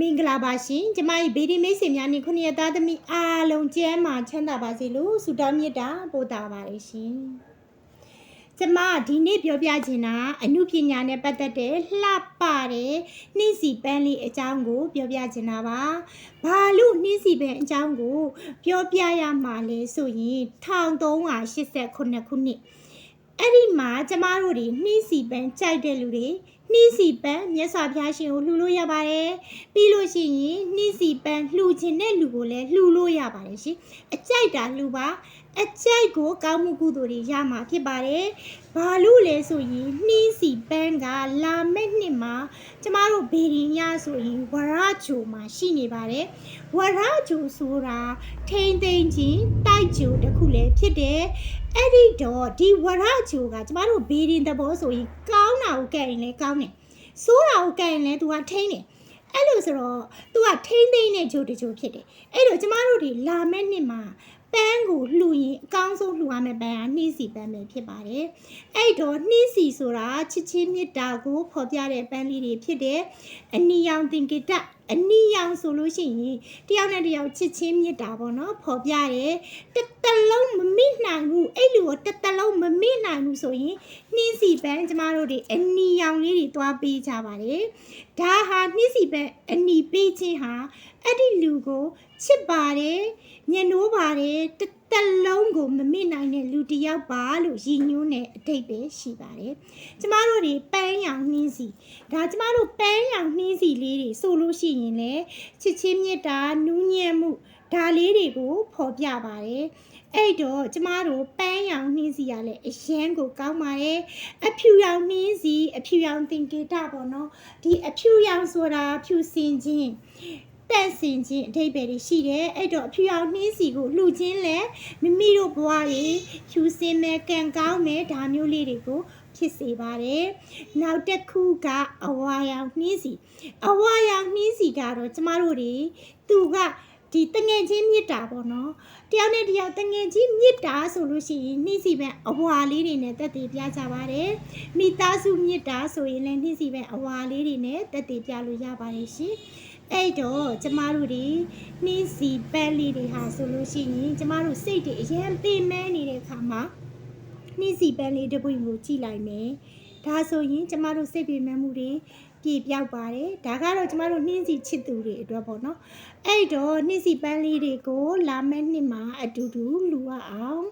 မင်္ဂလာပါရှင်ကျမ၏ဗေဒီမိတ်ဆွေများနှင့်ခုနှစ်ရက်သားသမီးအားလုံးကျမ်းမာချမ်းသာပါစေလို့ဆုတောင်းမေတ္တာပို့တာပါတယ်ရှင်ကျမဒီနေ့ပြောပြချင်တာအမှုပညာနဲ့ပတ်သက်တဲ့လှပတဲ့နှင်းစီပန်းလေးအကြောင်းကို ပြောပြချင်တာပါဘာလို့နှင်းစီပန်းအကြောင်းကို ပြောပြရမှာလဲဆိုရင်1389ခုနှစ်အဲ့ဒီမှာကျမတို့တွေနှင်းစီပန်းကြိုက်တဲ့လူတွေ နှင်းစီပန်းမြတ်စွာဘုရားရှင်ကိုလှူလို့ရပါတယ်ပြီးလို့ရှိရင်နှင်းစီပန်းလှူခြင်းတဲ့လူကိုလည်းလှူလို့ရပါတယ်ရှင်အကြိုက်တာလှူပါအကြိုက်ကိုကောင်းမှုကုသိုလ်တွေရမှာဖြစ်ပါတယ်ဘာလို့လဲဆိုရင်နှင်းစီပန်းကလာမယ့်နှစ်မှာကျမတို့ဘေရင်ရဆိုရင်ဝရချိုမှာရှိနေပါတယ်ဝရချိုဆိုတာထိမ့်သိမ့်ချင်းတိုက်ချိုတစ်ခုလည်းဖြစ်တယ်အဲ့ဒီတော့ဒီဝရချိုကကျမတို့ဘေရင်သဘောဆိုရင်ကောင်း တာကိုကဲရင်လည်းကောင်းတယ်ဆိုးတာကိုကဲရင်လည်းသူကထိမ့်တယ်အဲ့လိုဆိုတော့သူကထိမ့်သိမ့်တဲ့ဂျိုတဂျိုဖြစ်တယ်အဲ့တော့ကျမတို့တွေလာမယ့်နှစ်မှာပန်းကိုလှူရင်အကောင်းဆုံးလှူရမယ့်ပန်းကနှင်းစီပန်းပဲဖြစ်ပါတယ်။အဲ့တော့နှင်းစီဆိုတာချစ်ချင်းမေတ္တာကိုဖော်ပြတဲ့ပန်းလေးတွေဖြစ်တယ်။အနီရောင်တင်ကေတအနီရောင်ဆိုလို့ရှိရင်တယောက်နဲ့တယောက်ချစ်ချင်းမေတ္တာပေါ့နော်ဖော်ပြတယ်။တစ်တလုံးမမိနိုင်ဘူးအဲ့လိုကိုတစ်တလုံးမမိ နိုင်ဘူးဆိုရင်နှင်းစီပန်းကျမတို့တွေအနီရောင်လေးတွေတွားပေးကြပါတယ်။ဒါဟာနှင်းစီပန်းအနီပေးခြင်းဟာအဲ့ဒီလူကိုချစ်ပါတယ်ညနိုးပါတယ်တစ်တလုံးကိုမမိနိုင်တဲ့လူတစ်ယောက်ပါလို့ရည်ညွှန်းတဲ့အတိတ်ပဲရှိပါတယ်။ကျမတို့တွေပန်းရောင်နှင်းစီဒါကျမတို့ပန်းရောင်နှင်းစီလေးတွေဆိုလို့ရှိရင်လေချစ်ချင်းမြတ်တာနူးညံ့မှု ဒါလေးတွေကိုဖော်ပြပါတယ်။အဲ့တော့ကျမတို့ပန်းရောင်နှင်းစီရလဲအရန်ကိုကောင်းပါတယ်အဖြူရောင်နှင်းစီအဖြူရောင်သင်္ကေတပေါ့နော်ဒီအဖြူရောင်ဆိုတာဖြူစင်ခြင်းတန့်စင်ခြင်းအထိပ္ပယ်တွေရှိတယ်အဲ့တော့အဖြူရောင်နှင်းစီကိုလှူခြင်းလဲမိမိတို့ဘဝတွေဖြူစင်မဲ့ကံကောင်းမဲ့ဒါမျိုးလေးတွေကိုဖြစ်စေပါတယ်။နောက်တစ်ခုကအဝါရောင်နှင်းစီအဝါရောင်နှင်းစီကတော့ကျမတို့တွေသူက ဒီတငယ်ချင်းမြစ်တာပေါ့နော်တယောက်နဲ့တယောက်တငယ်ချင်းမြစ်တာဆိုလို့ရှိရင်နှင်းစီပဲအဝါလေးတွေနဲ့တက်တည်ပြကြပါတယ်မိသားစုမြစ်တာဆိုရင်လည်းနှင်းစီပဲအဝါလေးတွေနဲ့တက်တည်ပြလို့ရပါတယ်ရှင်အဲ့တော့ကျမတို့ဒီနှင်းစီပန်းလေးတွေဟာဆိုလို့ရှိရင်ကျမတို့စိတ်တွေအရင်ပင်မဲနေတဲ့ခါမှာနှင်းစီပန်းလေးတစ်ပွင့်ကိုကြည့်လိုက်မယ်ဒါဆိုရင်ကျမတို့စိတ်ပင်မဲမှုတွေ ပြေပြောက်ပါတယ်ဒါကတော့ကျမတို့နှင်းစီချစ်သူတွေအတွက်ပေါ့နော်အဲ့တော့နှင်းစီပန်းလေးတွေကိုလာမယ့်နှစ်မှာအတူတူလူရအောင်